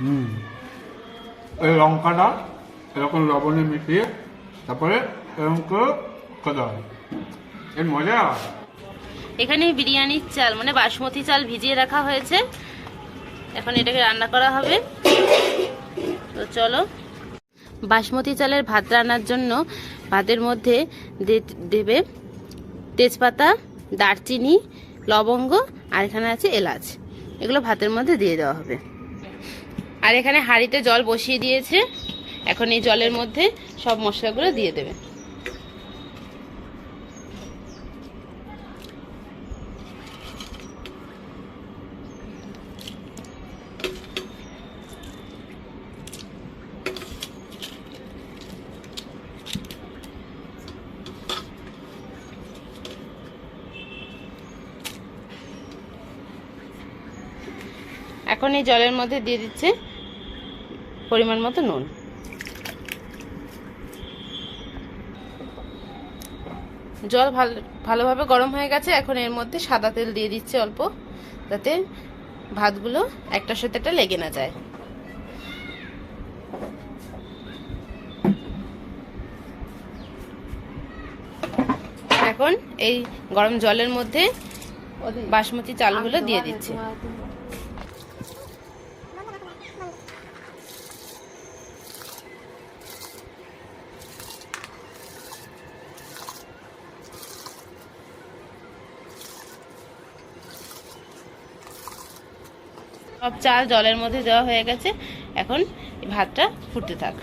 হুম। এই লঙ্কাটা এরকম লবণে মিশিয়ে তারপরে এরকম করে খেতে এর মজা এখানে বিরিয়ানির চাল মানে বাসমতি চাল ভিজিয়ে রাখা হয়েছে। এখন এটাকে রান্না করা হবে। তো চলো। বাসমতি চালের ভাত রান্নার জন্য ভাতের মধ্যে দেবে তেজপাতা, দারচিনি, লবঙ্গ আর এখানে আছে এলাচ। এগুলো ভাতের মধ্যে দিয়ে দেওয়া হবে। আর এখানে হাঁড়িতে জল বসিয়ে দিয়েছে। এখন এই জলের মধ্যে সব মশলাগুলো দিয়ে দেবে। এখন এই জলের মধ্যে দিয়ে দিচ্ছে পরিমাণ মতো নুন। জল ভালো ভালোভাবে গরম হয়ে গেছে এখন এর মধ্যে সাদা তেল দিয়ে দিচ্ছে অল্প যাতে ভাতগুলো একটার সাথে একটা লেগে না যায়। এখন এই গরম জলের মধ্যে বাসমতি চালগুলো দিয়ে দিচ্ছে। সব চাল জলের মধ্যে দেওয়া হয়ে গেছে। এখন ভাতটা ফুটতে থাক।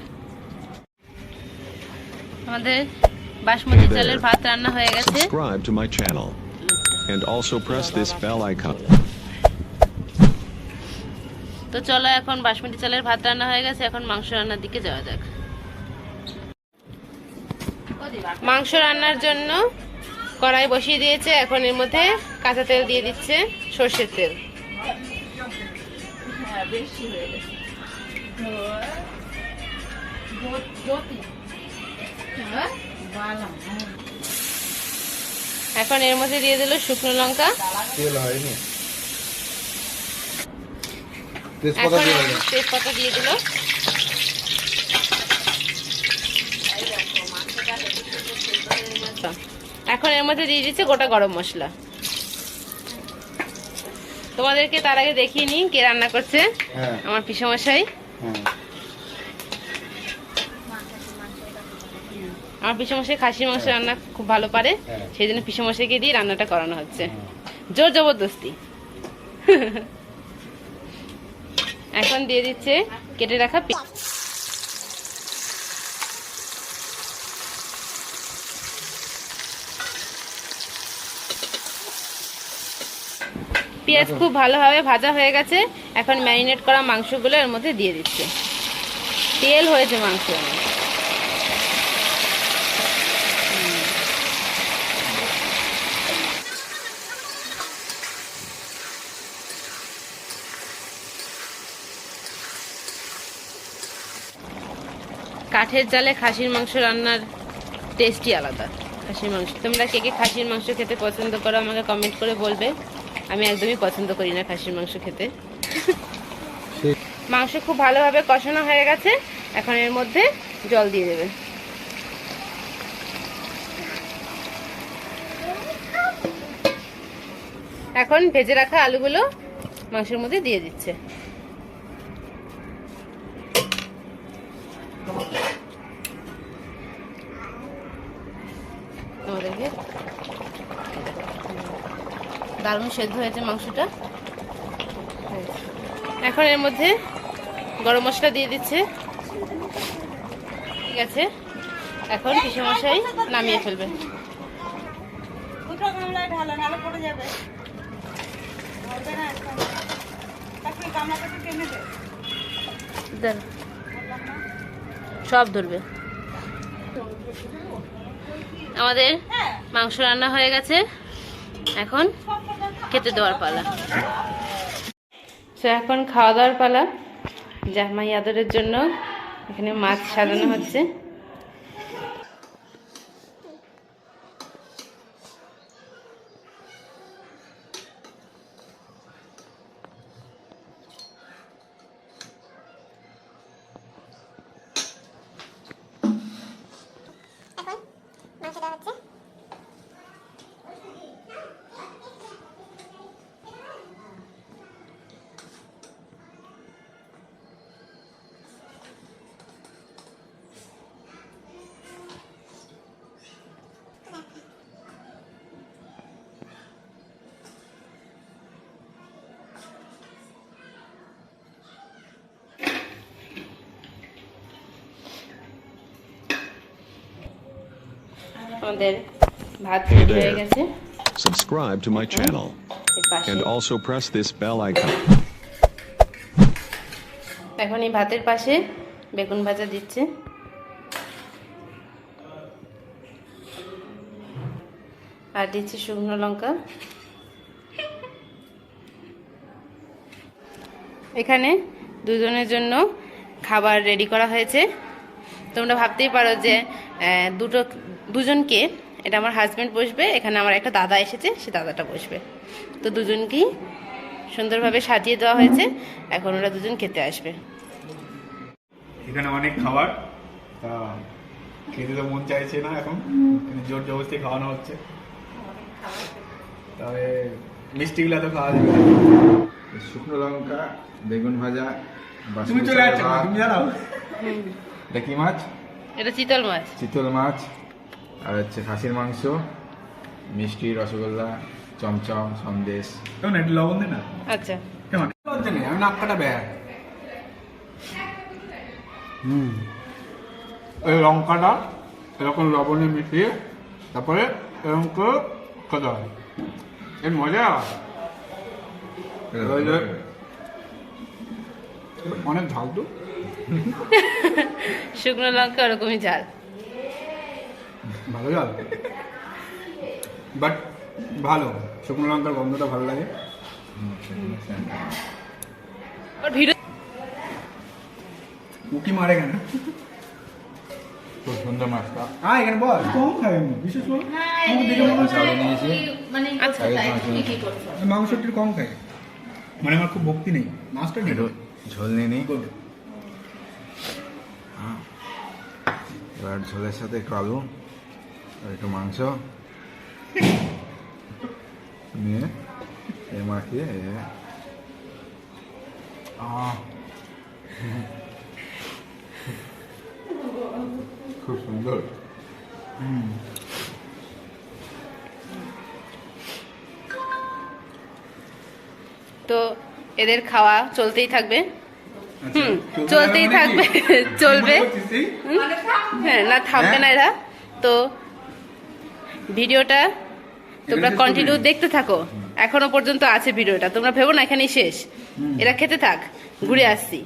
আমাদের বাসমতি চালের ভাত রান্না হয়ে গেছে। Subscribe to my channel. And also press this bell icon. তো চলো এখন বাসমতি চালের ভাত রান্না হয়ে গেছে। এখন মাংস রান্নার দিকে যাওয়া যাক। মাংস রান্নার জন্য কড়াই বসিয়ে দিয়েছে। এখন এর মধ্যে কাঁচা তেল দিয়ে দিচ্ছে সর্ষের তেল। এখন এর মধ্যে দিয়ে দিল শুকনো লঙ্কা। তেল হয়নি। তেজপাতা দিয়ে দিল। এখন এর মধ্যে দিয়ে দিচ্ছে গোটা গরম মশলা। তোমাদেরকে তার আগে দেখিয়ে নিই কে রান্না করছে হ্যাঁ। আমার পিসমশাই। হ্যাঁ। আমার পিসমশাই খাসি মাংস রান্না খুব ভালো পারে হ্যাঁ। সেই জন্য পিসমশাইকে দিয়ে রান্নাটা করানো হচ্ছে। জোর জবরদস্তি। এখন দিয়ে দিচ্ছে কেটে রাখা পেঁয়াজ খুব ভালোভাবে ভাজা হয়ে গেছে। এখন ম্যারিনেট করা মাংসগুলো এর মধ্যে দিয়ে দিচ্ছে। তেল হয়েছে মাংস কাঠের জালে খাসির মাংস রান্নার টেস্টই আলাদা। খাসির মাংস। তোমরা কে কে খাসির মাংস খেতে পছন্দ করো আমাকে কমেন্ট করে বলবে। আমি একদমই পছন্দ করি না খাসির মাংস খেতে। মাংস খুব ভালোভাবে কষানো হয়ে গেছে এখন এর মধ্যে জল দিয়ে দেবে। এখন ভেজে রাখা আলুগুলো মাংসের মধ্যে দিয়ে দিচ্ছে। আমাদেরকে দারুণ সেদ্ধ হয়েছে মাংসটা। এখন এর মধ্যে গরম মশলা দিয়ে দিচ্ছে। ঠিক আছে। এখন মশাই নামিয়ে ফেলবে। সব ধরবে। আমাদের মাংস রান্না হয়ে গেছে। এখন খেতে দেওয়ার পালা। তো এখন খাওয়া দাওয়ার পালা। জামাই আদরের জন্য এখানে মাছ সাজানো হচ্ছে। আমাদের ভাত Hey হয়ে. গেছে। Subscribe to my channel and also press this bell icon. এখন এই ভাতের পাশে বেগুন ভাজা দিচ্ছে। আর দিচ্ছি শুকনো লঙ্কা। এখানে দুজনের জন্য খাবার রেডি করা হয়েছে। তোমরা ভাবতেই পারো যে দুটো দুজনকে এটা আমার হাজব্যান্ড বসবে এখানে আমার একটা দাদা এসেছে সে দাদাটা বসবে। তো দুজনকেই সুন্দরভাবে সাজিয়ে দেওয়া হয়েছে এখন ওরা দুজন খেতে আসবে। এখানে অনেক খাবার তা খেতে তো মন চাইছে না এখন জোর জবরদস্তি খাওয়ানো হচ্ছে। তবে মিষ্টিগুলো তো খাওয়া যাবে। না। শুকনো লঙ্কা বেগুন ভাজা তুমি চলে ভাত, তুমি জানাও এটা কি মাছ? এটা চিতল মাছ। চিতল মাছ। আর হচ্ছে খাসির মাংস মিষ্টি রসগোল্লা চমচম সন্দেশ। কেমন? একটু লবণ দে না? আচ্ছা। কেমন? লজ্জা নেই আমি নাক কাটা ব্যাগ হুম। এই লঙ্কাটা এরকম লবণে মিশিয়ে তারপরে এরকম করে খেতে হয়। এর মজা অনেক ঝাল তো। শুকনো লঙ্কা ওরকমই ঝাল। ভালো ঝাল বাট ভালো শুকনো লঙ্কার গন্ধটা ভালো লাগে। উকি মারে কেন? খুব সুন্দর মাছটা হ্যাঁ এখানে বল। কম খাবে বিশেষ করে আমাকে দেখে মনে হচ্ছে চাউল নিয়েছি আচ্ছা? মাংস একটু কম খাই মানে আমার খুব ভক্তি নেই। মাছটা একটু ঝোল নিয়ে নিই এবার ঝোলের সাথে একটু আলু। একটু মাংস নিয়ে এ মাখিয়ে খুব সুন্দর তো এদের খাওয়া চলতেই থাকবে? আচ্ছা, হুম চলতেই থাকবে থাকবে চলবে। মনে? হ্যাঁ না থামবে না এরা। তো ভিডিওটা তোমরা কন্টিনিউ দেখতে থাকো। এখনও পর্যন্ত আছে ভিডিওটা। তোমরা ভেবো না এখানেই শেষ। এরা খেতে থাক। ঘুরে আসছি।